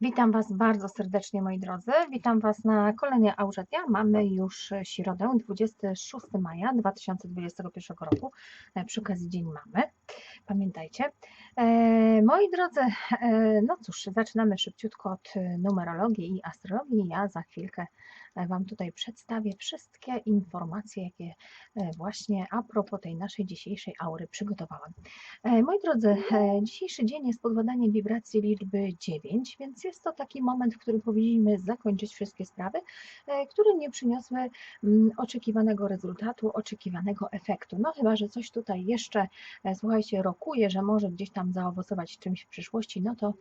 Witam Was bardzo serdecznie, moi drodzy. Witam Was na kolejnej aurze. Mamy już środę, 26 maja 2021 roku. E, Przy okazji Dzień Mamy. Pamiętajcie. E, Moi drodzy, e, no cóż, zaczynamy szybciutko od numerologii i astrologii. Ja za chwilkę e, Wam tutaj przedstawię wszystkie informacje, jakie e, właśnie a propos tej naszej dzisiejszej aury przygotowałam. E, Moi drodzy, e, dzisiejszy dzień jest pod badaniem wibracji liczby 9, więc jest to taki moment, w którym powinniśmy zakończyć wszystkie sprawy, które nie przyniosły mm, oczekiwanego rezultatu, oczekiwanego efektu. No chyba, że coś tutaj jeszcze, słuchajcie, rokuje, że może gdzieś tam zaowocować czymś w przyszłości, no to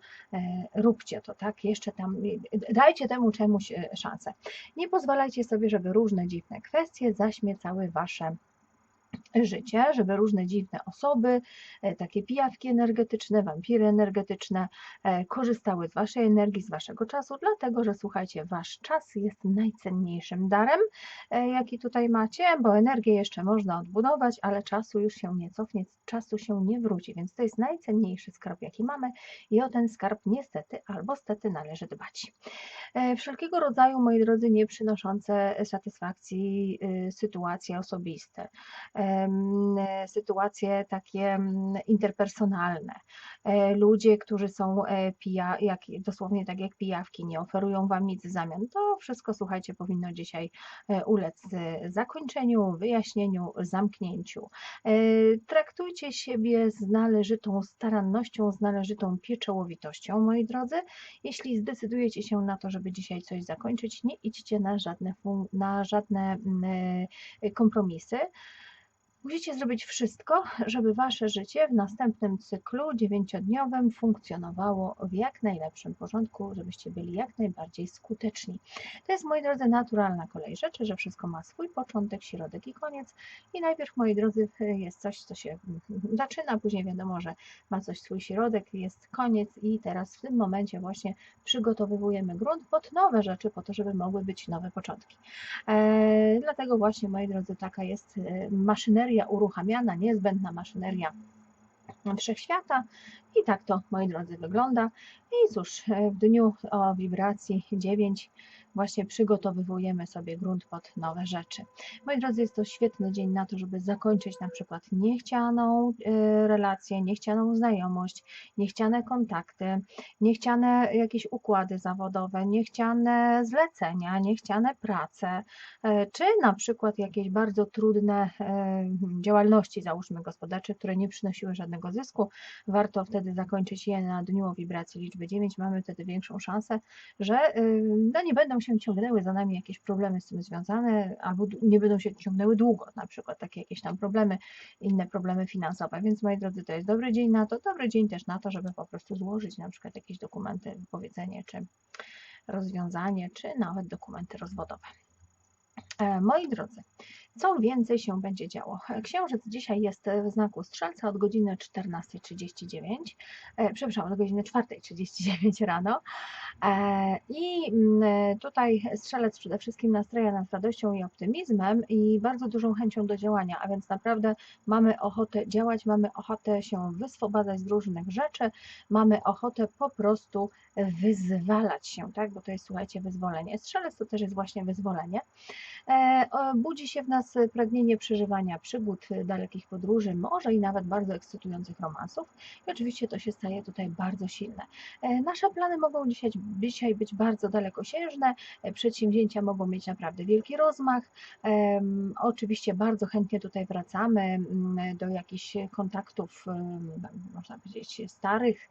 róbcie to, tak? Jeszcze tam, dajcie temu czemuś szansę. Nie pozwalajcie sobie, żeby różne dziwne kwestie zaśmiecały wasze życie, żeby różne dziwne osoby, e, takie pijawki energetyczne, wampiry energetyczne e, korzystały z Waszej energii, z Waszego czasu, dlatego że słuchajcie, Wasz czas jest najcenniejszym darem, e, jaki tutaj macie, bo energię jeszcze można odbudować, ale czasu już się nie cofnie, czasu się nie wróci, więc to jest najcenniejszy skarb, jaki mamy i o ten skarb niestety albo stety należy dbać. Wszelkiego rodzaju, moi drodzy, nie przynoszące satysfakcji y, sytuacje osobiste, sytuacje takie interpersonalne. E, Ludzie, którzy są e, pija, jak, dosłownie tak jak pijawki, nie oferują Wam nic w zamian. To wszystko, słuchajcie, powinno dzisiaj e, ulec zakończeniu, wyjaśnieniu, zamknięciu. Traktujcie siebie z należytą starannością, z należytą pieczołowitością, moi drodzy. Jeśli zdecydujecie się na to, żeby dzisiaj coś zakończyć, nie idźcie na żadne, na żadne mm, kompromisy. Musicie zrobić wszystko, żeby wasze życie w następnym cyklu dziewięciodniowym funkcjonowało w jak najlepszym porządku, żebyście byli jak najbardziej skuteczni. To jest, moi drodzy, naturalna kolej rzeczy, że wszystko ma swój początek, środek i koniec. I najpierw, moi drodzy, jest coś, co się zaczyna, później wiadomo, że ma coś swój środek, jest koniec i teraz w tym momencie właśnie przygotowujemy grunt pod nowe rzeczy, po to, żeby mogły być nowe początki. E, dlatego właśnie, moi drodzy, taka jest e, maszyneria uruchamiana, niezbędna maszyneria wszechświata. I tak to, moi drodzy, wygląda. I cóż, e, w dniu o wibracji 9 właśnie przygotowujemy sobie grunt pod nowe rzeczy. Moi drodzy, jest to świetny dzień na to, żeby zakończyć na przykład niechcianą e, relację, niechcianą znajomość, niechciane kontakty, niechciane jakieś układy zawodowe, niechciane zlecenia, niechciane prace, e, czy na przykład jakieś bardzo trudne działalności, załóżmy gospodarcze, które nie przynosiły żadnego zysku. Warto wtedy zakończyć je na dniu o wibracji liczby 9. Mamy wtedy większą szansę, że y, no, nie będą się ciągnęły za nami jakieś problemy z tym związane, albo nie będą się ciągnęły długo, na przykład takie jakieś tam problemy, inne problemy finansowe. Więc moi drodzy, to jest dobry dzień na to, dobry dzień też na to, żeby po prostu złożyć na przykład jakieś dokumenty, wypowiedzenie, czy rozwiązanie, czy nawet dokumenty rozwodowe. E, Moi drodzy, co więcej się będzie działo? Księżyc dzisiaj jest w znaku Strzelca od godziny 14.39, e, przepraszam, od godziny 4.39 rano. E, I mm, tutaj Strzelec przede wszystkim nastraja nas radością i optymizmem i bardzo dużą chęcią do działania, a więc naprawdę mamy ochotę działać, mamy ochotę się wyswobadzać z różnych rzeczy, mamy ochotę po prostu wyzwalać się, tak? Bo to jest, słuchajcie, wyzwolenie. Strzelec to też jest właśnie wyzwolenie. E, Budzi się w nas pragnienie przeżywania przygód, dalekich podróży, może i nawet bardzo ekscytujących romansów. I oczywiście to się staje tutaj bardzo silne. E, Nasze plany mogą dzisiaj, dzisiaj być bardzo dalekosiężne, e, przedsięwzięcia mogą mieć naprawdę wielki rozmach. Oczywiście bardzo chętnie tutaj wracamy do jakichś kontaktów, można powiedzieć, starych,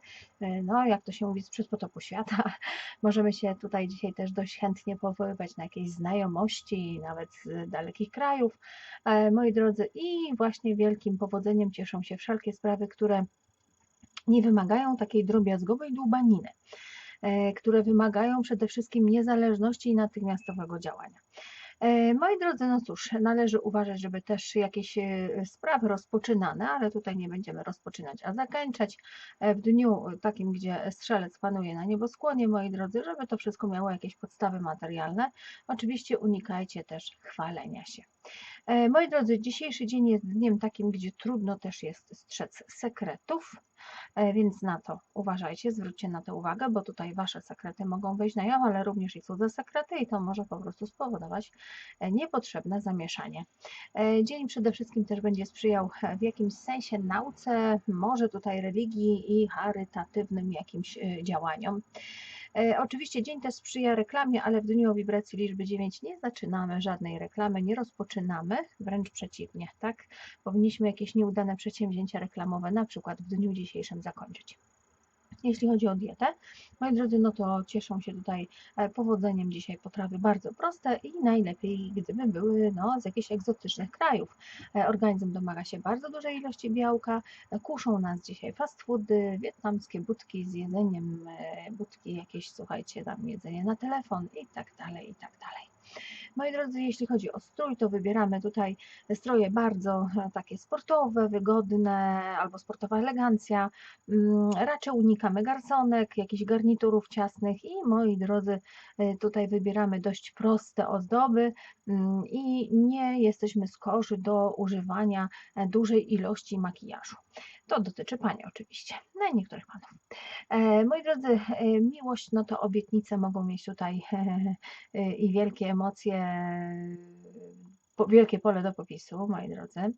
no jak to się mówi, sprzed potopu świata. Możemy się tutaj dzisiaj też dość chętnie powoływać na jakieś znajomości, nawet z dalekich krajów, e, moi drodzy, i właśnie wielkim powodzeniem cieszą się wszelkie sprawy, które nie wymagają takiej drobiazgowej dłubaniny, e, które wymagają przede wszystkim niezależności i natychmiastowego działania. E, Moi drodzy, no cóż, należy uważać, żeby też jakieś e, sprawy rozpoczynane, ale tutaj nie będziemy rozpoczynać, a zakończać e, w dniu takim, gdzie strzelec panuje na nieboskłonie, moi drodzy, żeby to wszystko miało jakieś podstawy materialne. Oczywiście unikajcie też chwalenia się. Moi drodzy, dzisiejszy dzień jest dniem takim, gdzie trudno też jest strzec sekretów. E, Więc na to uważajcie, zwróćcie na to uwagę, bo tutaj Wasze sekrety mogą wejść na jaw, ale również i cudze sekrety i to może po prostu spowodować e, niepotrzebne zamieszanie. E, Dzień przede wszystkim też będzie sprzyjał w jakimś sensie nauce, może tutaj religii i charytatywnym jakimś działaniom. E, Oczywiście dzień też sprzyja reklamie, ale w dniu o wibracji liczby 9 nie zaczynamy żadnej reklamy, nie rozpoczynamy, wręcz przeciwnie, tak? Powinniśmy jakieś nieudane przedsięwzięcia reklamowe na przykład w dniu dzisiejszym zakończyć. Jeśli chodzi o dietę, moi drodzy, no to cieszą się tutaj e, powodzeniem dzisiaj potrawy bardzo proste i najlepiej, gdyby były no, z jakichś egzotycznych krajów. E, Organizm domaga się bardzo dużej ilości białka, e, kuszą nas dzisiaj fast foody, wietnamskie budki z jedzeniem, budki jakieś, słuchajcie, tam jedzenie na telefon i tak dalej, i tak dalej. Moi drodzy, jeśli chodzi o strój, to wybieramy tutaj stroje bardzo e, takie sportowe, wygodne albo sportowa elegancja. Mm, Raczej unikamy garsonek, jakichś garniturów ciasnych i moi drodzy, e, tutaj wybieramy dość proste ozdoby mm, i nie jesteśmy skorzy do używania e, dużej ilości makijażu. To dotyczy Pani oczywiście, no i niektórych Panów. E, moi drodzy, e, miłość, no to obietnice mogą mieć tutaj e, i wielkie emocje, wielkie pole do popisu, moi drodzy.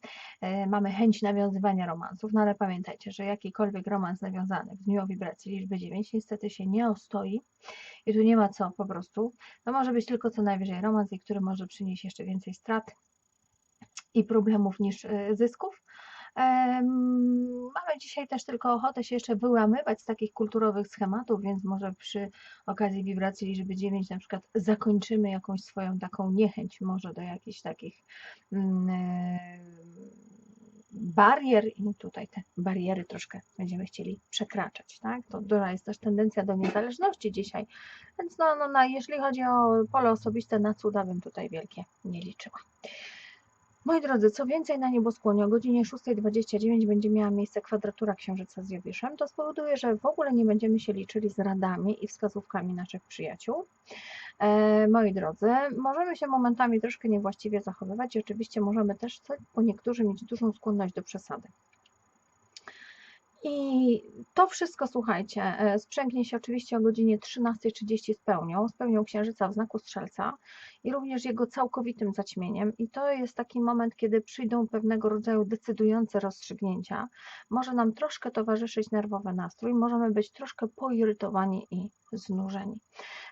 Mamy chęć nawiązywania romansów, no ale pamiętajcie, że jakikolwiek romans nawiązany w dniu wibracji liczby 9 niestety się nie ostoi i tu nie ma co po prostu. To może być tylko co najwyżej romans, który może przynieść jeszcze więcej strat i problemów niż zysków. Mamy dzisiaj też tylko ochotę się jeszcze wyłamywać z takich kulturowych schematów, więc może przy okazji wibracji liczby 9 na przykład zakończymy jakąś swoją taką niechęć może do jakichś takich mm, barier i tutaj te bariery troszkę będziemy chcieli przekraczać, tak? To duża jest też tendencja do niezależności dzisiaj, więc no, no, no jeżeli chodzi o pole osobiste, na cuda bym tutaj wielkie nie liczyła. Moi drodzy, co więcej, na nieboskłonie o godzinie 6.29 będzie miała miejsce kwadratura Księżyca z Jowiszem. To spowoduje, że w ogóle nie będziemy się liczyli z radami i wskazówkami naszych przyjaciół. E, moi drodzy, możemy się momentami troszkę niewłaściwie zachowywać i oczywiście możemy też, co, bo niektórzy mieć dużą skłonność do przesady. I to wszystko, słuchajcie, e, sprzęgnie się oczywiście o godzinie 13.30 z pełnią, z pełnią Księżyca w znaku Strzelca i również jego całkowitym zaćmieniem. I to jest taki moment, kiedy przyjdą pewnego rodzaju decydujące rozstrzygnięcia. Może nam troszkę towarzyszyć nerwowy nastrój, możemy być troszkę poirytowani i znużeni.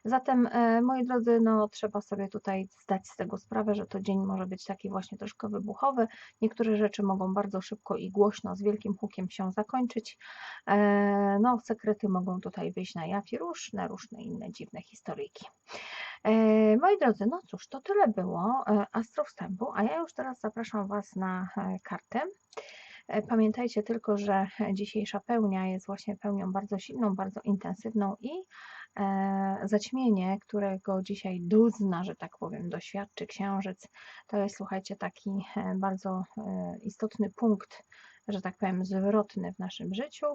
Zatem, e, moi drodzy, no, trzeba sobie tutaj zdać z tego sprawę, że to dzień może być taki właśnie troszkę wybuchowy. Niektóre rzeczy mogą bardzo szybko i głośno, z wielkim hukiem się zakończyć. E, No, sekrety mogą tutaj wyjść na jaw i różne, różne inne dziwne historyjki. E, Moi drodzy, no cóż, to tyle było e, astrowstępu, a ja już teraz zapraszam Was na kartę. Pamiętajcie tylko, że dzisiejsza pełnia jest właśnie pełnią bardzo silną, bardzo intensywną i zaćmienie, którego dzisiaj dozna, że tak powiem, doświadczy księżyc, to jest, słuchajcie, taki bardzo istotny punkt, że tak powiem, zwrotny w naszym życiu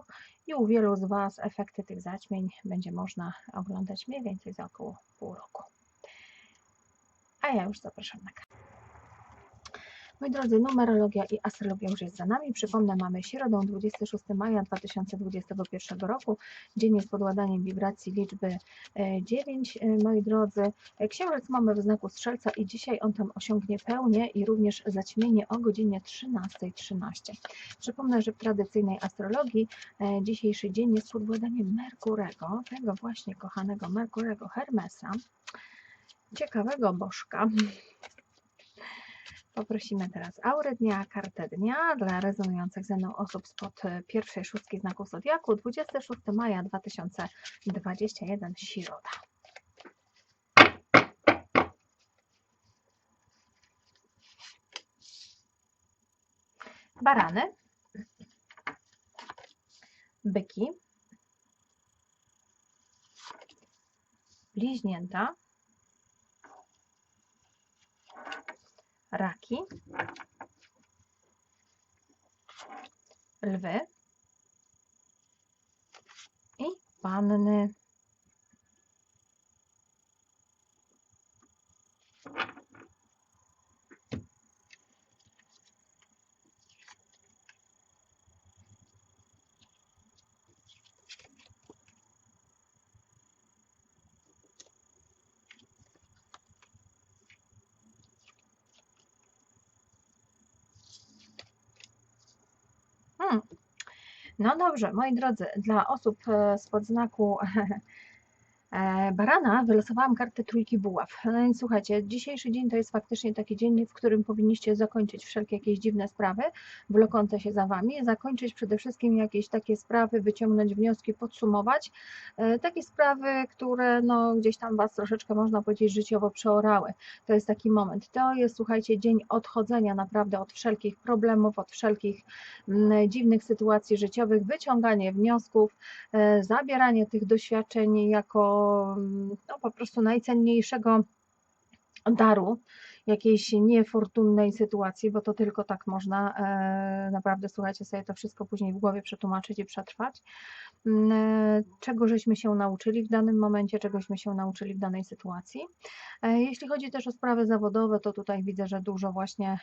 i u wielu z Was efekty tych zaćmień będzie można oglądać mniej więcej za około pół roku. A ja już zapraszam na kartę. Moi drodzy, numerologia i astrologia już jest za nami. Przypomnę, mamy środę 26 maja 2021 roku. Dzień jest pod ładaniem wibracji liczby e, 9. E, Moi drodzy, E, księżyc mamy w znaku strzelca i dzisiaj on tam osiągnie pełnię i również zaćmienie o godzinie 13.13. Przypomnę, że w tradycyjnej astrologii e, dzisiejszy dzień jest pod władaniem Merkurego, tego właśnie kochanego Merkurego Hermesa, ciekawego bożka. Poprosimy teraz aurę dnia, kartę dnia dla rezonujących ze mną osób spod e, pierwszej szóstki znaków Zodiaku 26 maja 2021 Środa. Barany, byki, bliźnięta, raki, lwy i panny. No dobrze, moi drodzy, dla osób e, spod znaku barana wylosowałam kartę trójki buław. No więc słuchajcie, dzisiejszy dzień to jest faktycznie taki dzień, w którym powinniście zakończyć wszelkie jakieś dziwne sprawy wlokące się za wami, zakończyć przede wszystkim jakieś takie sprawy, wyciągnąć wnioski, podsumować. E, Takie sprawy, które no, gdzieś tam was troszeczkę można powiedzieć życiowo przeorały. To jest taki moment. To jest, słuchajcie, dzień odchodzenia naprawdę od wszelkich problemów, od wszelkich mm, dziwnych sytuacji życiowych, wyciąganie wniosków, e, zabieranie tych doświadczeń jako mm, no, po prostu najcenniejszego daru jakiejś niefortunnej sytuacji, bo to tylko tak można e, naprawdę, słuchajcie, sobie to wszystko później w głowie przetłumaczyć i przetrwać. Czego żeśmy się nauczyli w danym momencie, czegośmy się nauczyli w danej sytuacji. E, Jeśli chodzi też o sprawy zawodowe, to tutaj widzę, że dużo właśnie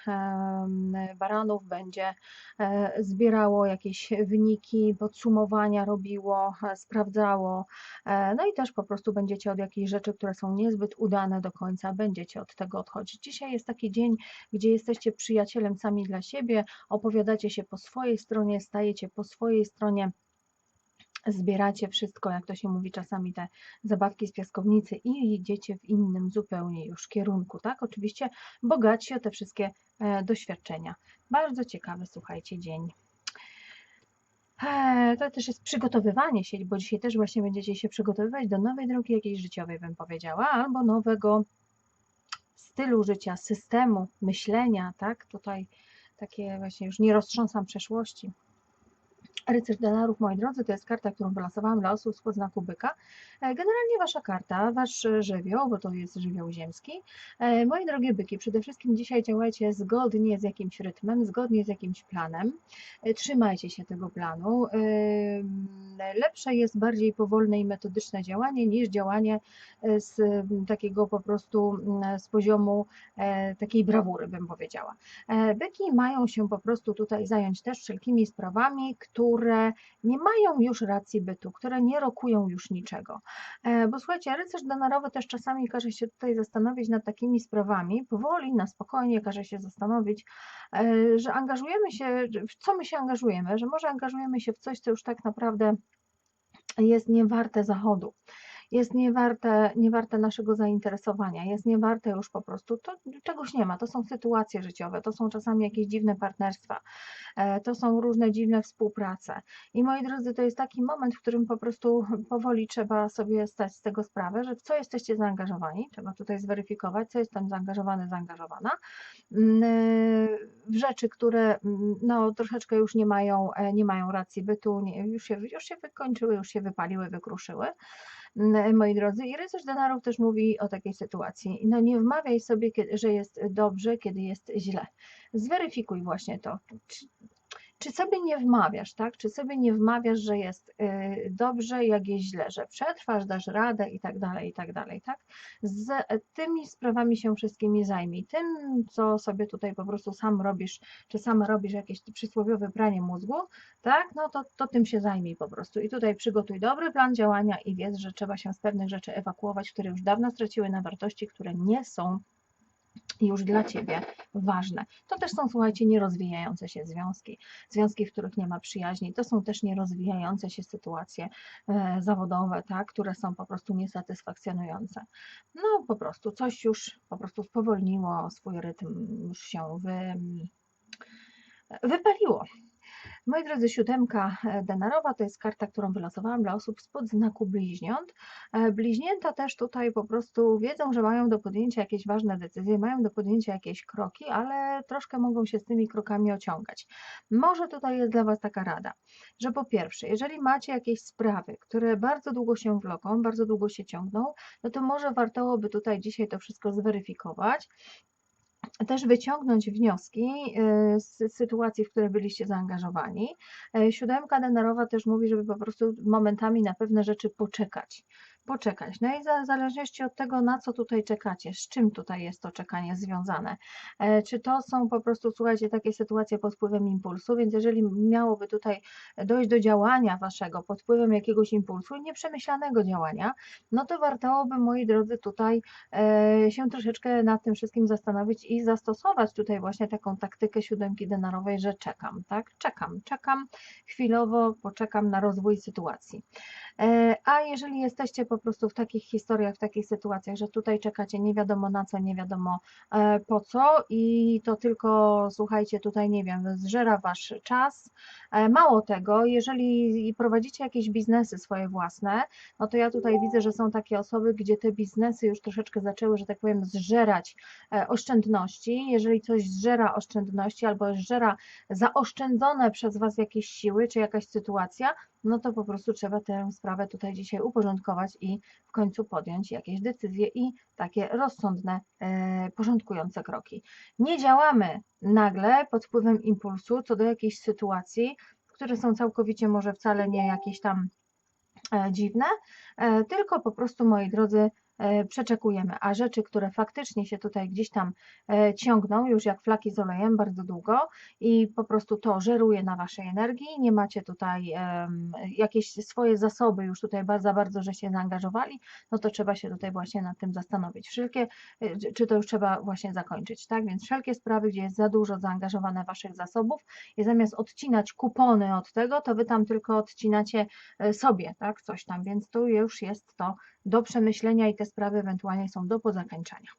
baranów będzie e, zbierało jakieś wyniki, podsumowania robiło, e, sprawdzało, no i też po prostu będziecie od jakichś rzeczy, które są niezbyt udane do końca, będziecie od tego odchodzić. Dzisiaj jest taki dzień, gdzie jesteście przyjacielem sami dla siebie, opowiadacie się po swojej stronie, stajecie po swojej stronie zbieracie wszystko, jak to się mówi czasami, te zabawki z piaskownicy i idziecie w innym zupełnie już kierunku, tak? Oczywiście bogaci o te wszystkie e, doświadczenia. Bardzo ciekawy, słuchajcie, dzień. E, To też jest przygotowywanie się, bo dzisiaj też właśnie będziecie się przygotowywać do nowej drogi jakiejś życiowej, bym powiedziała, albo nowego stylu życia, systemu myślenia, tak? Tutaj takie właśnie już nie roztrząsam przeszłości. Rycerz denarów, moi drodzy, to jest karta, którą wylosowałam dla osób spod znaku byka. E, Generalnie wasza karta, wasz żywioł, bo to jest żywioł ziemski. E, Moje drogie byki, przede wszystkim dzisiaj działajcie zgodnie z jakimś rytmem, zgodnie z jakimś planem. E, Trzymajcie się tego planu. E, Lepsze jest bardziej powolne i metodyczne działanie niż działanie z takiego po prostu z poziomu takiej brawury, bym powiedziała. Byki mają się po prostu tutaj zająć też wszelkimi sprawami, które nie mają już racji bytu, które nie rokują już niczego. E, Bo słuchajcie, rycerz denarowy też czasami każe się tutaj zastanowić nad takimi sprawami, powoli, na spokojnie każe się zastanowić, e, że angażujemy się, w co my się angażujemy, że może angażujemy się w coś, co już tak naprawdę jest niewarte zachodu jest niewarte, niewarte naszego zainteresowania, jest niewarte już po prostu, to czegoś nie ma, to są sytuacje życiowe, to są czasami jakieś dziwne partnerstwa, e, to są różne dziwne współprace. I moi drodzy, to jest taki moment, w którym po prostu powoli trzeba sobie stać z tego sprawę, że w co jesteście zaangażowani, trzeba tutaj zweryfikować, co jestem zaangażowany, zaangażowana, mm, e, w rzeczy, które mm, no, troszeczkę już nie mają, e, nie mają racji bytu, nie, już, się, już się wykończyły, już się wypaliły, wykruszyły moi drodzy. I rycerz denarów też mówi o takiej sytuacji. No nie wmawiaj sobie, że jest dobrze, kiedy jest źle. Zweryfikuj właśnie to. Czy, sobie nie wmawiasz, tak? Czy sobie nie wmawiasz, że jest y, dobrze, jak jest źle, że przetrwasz, dasz radę i tak dalej, i tak dalej, tak? Z tymi sprawami się wszystkimi zajmij. Tym, co sobie tutaj po prostu sam robisz, czy sam robisz jakieś przysłowiowe pranie mózgu, tak? No to, to tym się zajmij po prostu. I tutaj przygotuj dobry plan działania i wiedz, że trzeba się z pewnych rzeczy ewakuować, które już dawno straciły na wartości, które nie są już dla Ciebie ważne. To też są, słuchajcie, nierozwijające się związki, związki, w których nie ma przyjaźni, to są też nierozwijające się sytuacje e, zawodowe, tak, które są po prostu niesatysfakcjonujące. No po prostu coś już po prostu spowolniło, swój rytm już się wy, wypaliło. Moi drodzy, siódemka e, denarowa to jest karta, którą wylosowałam dla osób spod znaku bliźniąt. E, Bliźnięta też tutaj po prostu wiedzą, że mają do podjęcia jakieś ważne decyzje, mają do podjęcia jakieś kroki, ale troszkę mogą się z tymi krokami ociągać. Może tutaj jest dla Was taka rada, że po pierwsze, jeżeli macie jakieś sprawy, które bardzo długo się wloką, bardzo długo się ciągną, no to może warto by tutaj dzisiaj to wszystko zweryfikować też wyciągnąć wnioski y, z sytuacji, w które byliście zaangażowani. E, Siódemka denarowa też mówi, żeby po prostu momentami na pewne rzeczy poczekać. Poczekać. No i w zależności od tego, na co tutaj czekacie, z czym tutaj jest to czekanie związane. E, czy to są po prostu, słuchajcie, takie sytuacje pod wpływem impulsu, więc jeżeli miałoby tutaj dojść do działania waszego pod wpływem jakiegoś impulsu i nieprzemyślanego działania, no to warto by, moi drodzy, tutaj e, się troszeczkę nad tym wszystkim zastanowić i zastosować tutaj właśnie taką taktykę siódemki denarowej, że czekam, tak? Czekam, czekam chwilowo, poczekam na rozwój sytuacji. E, a jeżeli jesteście po prostu w takich historiach, w takich sytuacjach, że tutaj czekacie nie wiadomo na co, nie wiadomo e, po co i to tylko, słuchajcie, tutaj nie wiem, zżera wasz czas. E, mało tego, jeżeli prowadzicie jakieś biznesy swoje własne, no to ja tutaj widzę, że są takie osoby, gdzie te biznesy już troszeczkę zaczęły, że tak powiem, zżerać oszczędności. Jeżeli coś zżera oszczędności albo zżera zaoszczędzone przez was jakieś siły czy jakaś sytuacja, no to po prostu trzeba tę sprawę tutaj dzisiaj uporządkować i w końcu podjąć jakieś decyzje i takie rozsądne, e, porządkujące kroki. Nie działamy nagle pod wpływem impulsu co do jakiejś sytuacji, które są całkowicie może wcale nie jakieś tam e, dziwne, e, tylko po prostu, moi drodzy, przeczekujemy, a rzeczy, które faktycznie się tutaj gdzieś tam e, ciągną, już jak flaki z olejem bardzo długo i po prostu to żeruje na Waszej energii, nie macie tutaj jakieś swoje zasoby już tutaj za bardzo, że się zaangażowali, no to trzeba się tutaj właśnie nad tym zastanowić. Wszelkie, e, czy to już trzeba właśnie zakończyć, tak? Więc wszelkie sprawy, gdzie jest za dużo zaangażowane Waszych zasobów i zamiast odcinać kupony od tego, to Wy tam tylko odcinacie sobie, tak? Coś tam, więc tu już jest to do przemyślenia i te sprawy ewentualnie są do pozakończenia.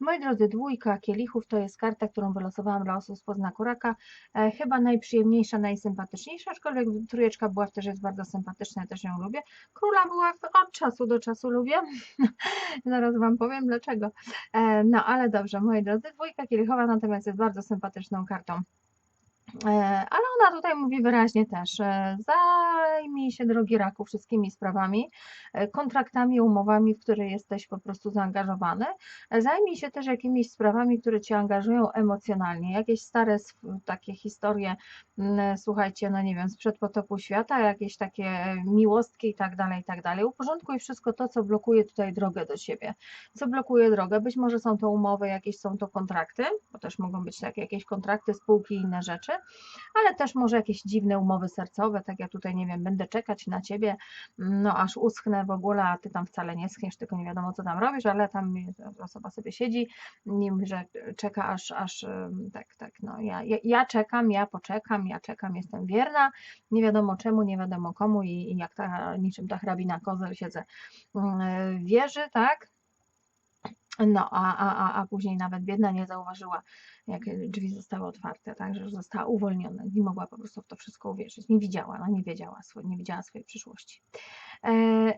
Moi drodzy, dwójka kielichów to jest karta, którą wylosowałam dla osób z poznaku raka. E, chyba najprzyjemniejsza, najsympatyczniejsza, aczkolwiek trójeczka była też jest bardzo sympatyczna, też ją lubię. Króla była od czasu do czasu lubię. Zaraz Wam powiem dlaczego. E, no ale dobrze, moi drodzy, dwójka kielichowa natomiast jest bardzo sympatyczną kartą. E, ale ona tutaj mówi wyraźnie też, zajmij się, drogi raku, wszystkimi sprawami, e, kontraktami, umowami, w które jesteś po prostu zaangażowany. E, zajmij się też jakimiś sprawami, które Cię angażują emocjonalnie, jakieś stare takie historie, słuchajcie, no nie wiem, sprzed potopu świata, jakieś takie miłostki i tak dalej, i tak dalej. Uporządkuj wszystko to, co blokuje tutaj drogę do siebie. Co blokuje drogę? Być może są to umowy, jakieś są to kontrakty, bo też mogą być takie jakieś kontrakty, spółki i inne rzeczy, ale też może jakieś dziwne umowy sercowe, tak ja tutaj nie wiem, będę czekać na ciebie, no aż uschnę w ogóle, a ty tam wcale nie schniesz, tylko nie wiadomo co tam robisz, ale tam osoba sobie siedzi mówi, że czeka aż, aż tak, tak, no ja, ja, ja czekam, ja poczekam, ja czekam, jestem wierna, nie wiadomo czemu, nie wiadomo komu i, i jak ta, niczym ta hrabina kozel siedzę wierzy, tak, no, a, a, a, później nawet biedna nie zauważyła, jak drzwi zostały otwarte, tak, że została uwolniona. Nie mogła po prostu w to wszystko uwierzyć. Nie widziała, no nie wiedziała, nie widziała swojej przyszłości. E,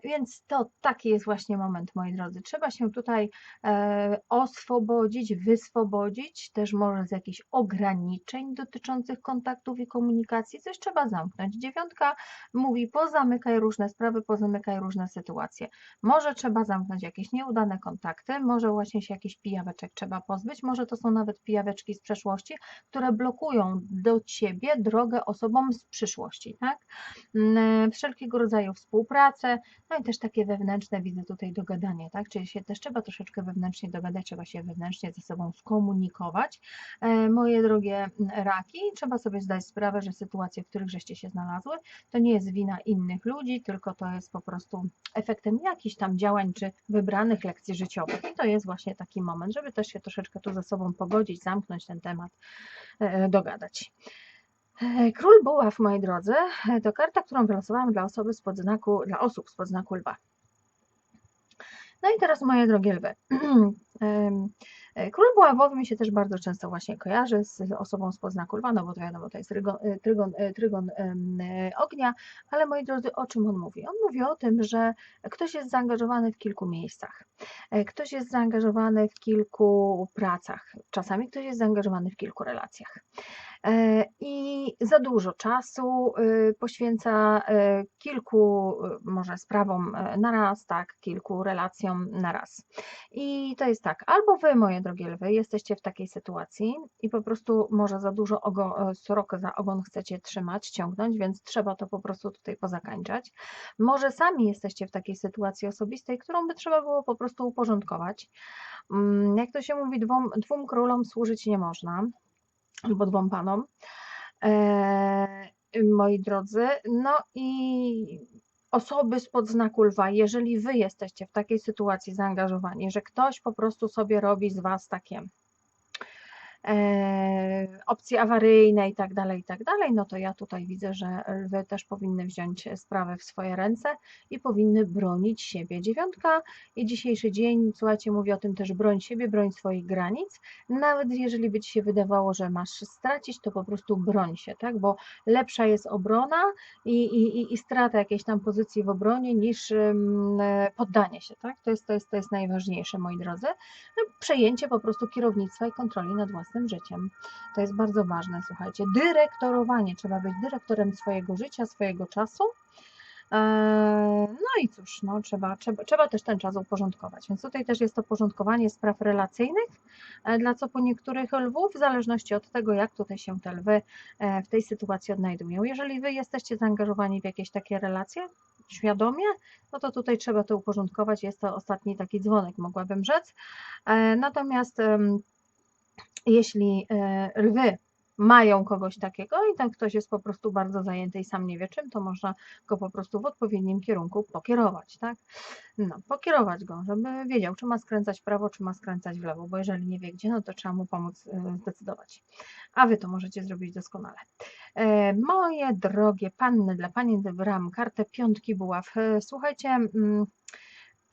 więc to taki jest właśnie moment, moi drodzy. Trzeba się tutaj e, oswobodzić, wyswobodzić, też może z jakichś ograniczeń dotyczących kontaktów i komunikacji. Coś trzeba zamknąć. Dziewiątka mówi, pozamykaj różne sprawy, pozamykaj różne sytuacje. Może trzeba zamknąć jakieś nieudane kontakty, może właśnie się jakichś pijaweczek trzeba pozbyć, może to są nawet pijaweczki z przeszłości, które blokują do Ciebie drogę osobom z przyszłości, tak? Mm, wszelkiego rodzaju współpracy, pracę, no i też takie wewnętrzne widzę tutaj dogadanie, tak? Czyli się też trzeba troszeczkę wewnętrznie dogadać, trzeba się wewnętrznie ze sobą skomunikować. E, moje drogie raki, trzeba sobie zdać sprawę, że sytuacje, w których żeście się znalazły, to nie jest wina innych ludzi, tylko to jest po prostu efektem jakichś tam działań czy wybranych lekcji życiowych. I to jest właśnie taki moment, żeby też się troszeczkę tu ze sobą pogodzić, zamknąć ten temat, e, dogadać. E, król buław, moi drodzy, e, to karta, którą wylosowałam dla osoby z podznaku, dla osób z podznaku lwa. No i teraz moje drogie lwy. E, król buławowy mi się też bardzo często właśnie kojarzy z osobą z podznaku lwa, no bo to wiadomo, to jest trygon, trygon, trygon ognia, ale moi drodzy, o czym on mówi? On mówi o tym, że ktoś jest zaangażowany w kilku miejscach, ktoś jest zaangażowany w kilku pracach, czasami ktoś jest zaangażowany w kilku relacjach. E, I za dużo czasu y, poświęca y, kilku y, może sprawom y, na raz, tak, kilku relacjom na raz. I to jest tak, albo wy, moje drogie lwy, jesteście w takiej sytuacji i po prostu może za dużo ogo, e, srokę za ogon chcecie trzymać, ciągnąć, więc trzeba to po prostu tutaj pozakańczać. Może sami jesteście w takiej sytuacji osobistej, którą by trzeba było po prostu uporządkować. Mm, Jak to się mówi, dwom, dwóm królom służyć nie można, albo dwom panom. E, moi drodzy, no i osoby spod znaku lwa, jeżeli wy jesteście w takiej sytuacji zaangażowani, że ktoś po prostu sobie robi z was takie opcje awaryjne i tak dalej, i tak dalej, no to ja tutaj widzę, że lwy też powinny wziąć sprawę w swoje ręce i powinny bronić siebie. Dziewiątka i dzisiejszy dzień, słuchajcie, mówi o tym też broń siebie, broń swoich granic. Nawet jeżeli by ci się wydawało, że masz stracić, to po prostu broń się, tak? Bo lepsza jest obrona i, i, i- strata jakiejś tam pozycji w obronie niż e, poddanie się, tak? To jest, to jest, to jest najważniejsze, moi drodzy. No, przejęcie po prostu kierownictwa i kontroli nad własnym życiem. To jest bardzo ważne, słuchajcie. Dyrektorowanie, trzeba być dyrektorem swojego życia, swojego czasu. Eee, No i cóż, no, trzeba, trzeba, trzeba też ten czas uporządkować. Więc tutaj też jest to porządkowanie spraw relacyjnych, e, dla co po niektórych lwów, w zależności od tego, jak tutaj się te lwy e, w tej sytuacji odnajdują. Jeżeli wy jesteście zaangażowani w jakieś takie relacje, świadomie, no to tutaj trzeba to uporządkować. Jest to ostatni taki dzwonek, mogłabym rzec. E, Natomiast jeśli e, lwy mają kogoś takiego i tam ktoś jest po prostu bardzo zajęty i sam nie wie czym, to można go po prostu w odpowiednim kierunku pokierować, tak? No, pokierować go, żeby wiedział, czy ma skręcać w prawo, czy ma skręcać w lewo, bo jeżeli nie wie gdzie, no to trzeba mu pomóc e, zdecydować. A wy to możecie zrobić doskonale. E, Moje drogie panny, dla pani wybrałam kartę piątki buław. Słuchajcie, mm,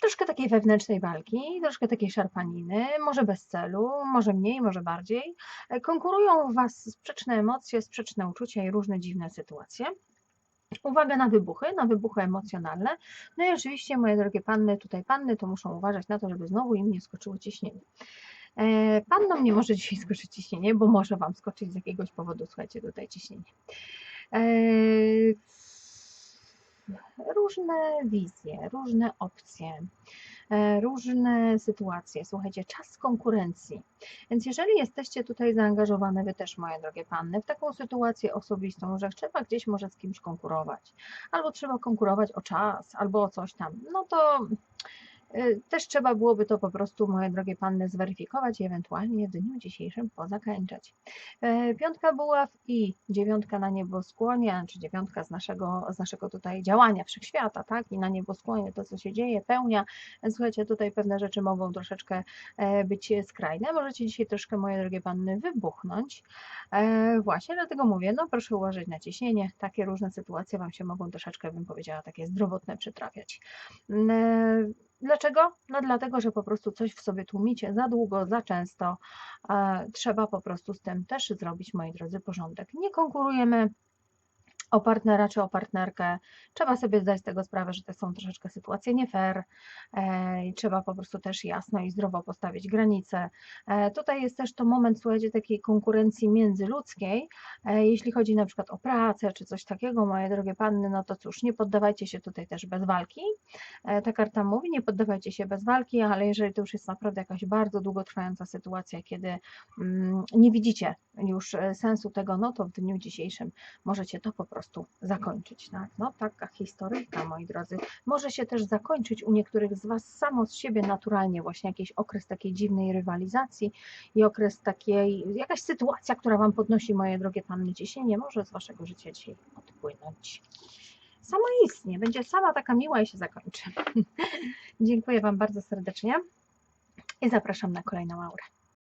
troszkę takiej wewnętrznej walki, troszkę takiej szarpaniny, może bez celu, może mniej, może bardziej. E, Konkurują w Was sprzeczne emocje, sprzeczne uczucia i różne dziwne sytuacje. Uwaga na wybuchy, na wybuchy emocjonalne. No i oczywiście, moje drogie panny, tutaj panny, to muszą uważać na to, żeby znowu im nie skoczyło ciśnienie. E, Pannom nie może dzisiaj skoczyć ciśnienie, bo może Wam skoczyć z jakiegoś powodu, słuchajcie, tutaj ciśnienie. Różne wizje, różne opcje, e, różne sytuacje. Słuchajcie, czas konkurencji. Więc jeżeli jesteście tutaj zaangażowane, wy też, moje drogie panny, w taką sytuację osobistą, że trzeba gdzieś może z kimś konkurować, albo trzeba konkurować o czas, albo o coś tam, no to też trzeba byłoby to po prostu, moje drogie panny, zweryfikować i ewentualnie w dniu dzisiejszym pozakańczać. E, Piątka buław i dziewiątka na nieboskłonie, czy dziewiątka z naszego, z naszego tutaj działania wszechświata, tak? I na nieboskłonie to, co się dzieje, pełnia. Słuchajcie, tutaj pewne rzeczy mogą troszeczkę e, być skrajne. Możecie dzisiaj troszkę, moje drogie panny, wybuchnąć. E, Właśnie, dlatego mówię, no proszę uważać na ciśnienie. Takie różne sytuacje Wam się mogą troszeczkę, bym powiedziała, takie zdrowotne przytrafiać. Dlaczego? No dlatego, że po prostu coś w sobie tłumicie za długo, za często. E, Trzeba po prostu z tym też zrobić, moi drodzy, porządek. Nie konkurujemy o partnera czy o partnerkę. Trzeba sobie zdać tego sprawę, że to są troszeczkę sytuacje nie fair e, i trzeba po prostu też jasno i zdrowo postawić granice. E, Tutaj jest też to moment, słuchajcie, takiej konkurencji międzyludzkiej. E, Jeśli chodzi na przykład o pracę czy coś takiego, moje drogie panny, no to cóż, nie poddawajcie się tutaj też bez walki. Ta karta mówi, nie poddawajcie się bez walki, ale jeżeli to już jest naprawdę jakaś bardzo długotrwająca sytuacja, kiedy mm, nie widzicie już sensu tego, no to w dniu dzisiejszym możecie to po prostu zakończyć. Tak? No taka historyjka, moi drodzy. Może się też zakończyć u niektórych z Was samo z siebie naturalnie właśnie jakiś okres takiej dziwnej rywalizacji i okres takiej, jakaś sytuacja, która Wam podnosi, moje drogie panny, ciśnienie może z Waszego życia dzisiaj odpłynąć. Sama istnie, będzie sama taka miła i się zakończy. Dziękuję Wam bardzo serdecznie i zapraszam na kolejną aurę.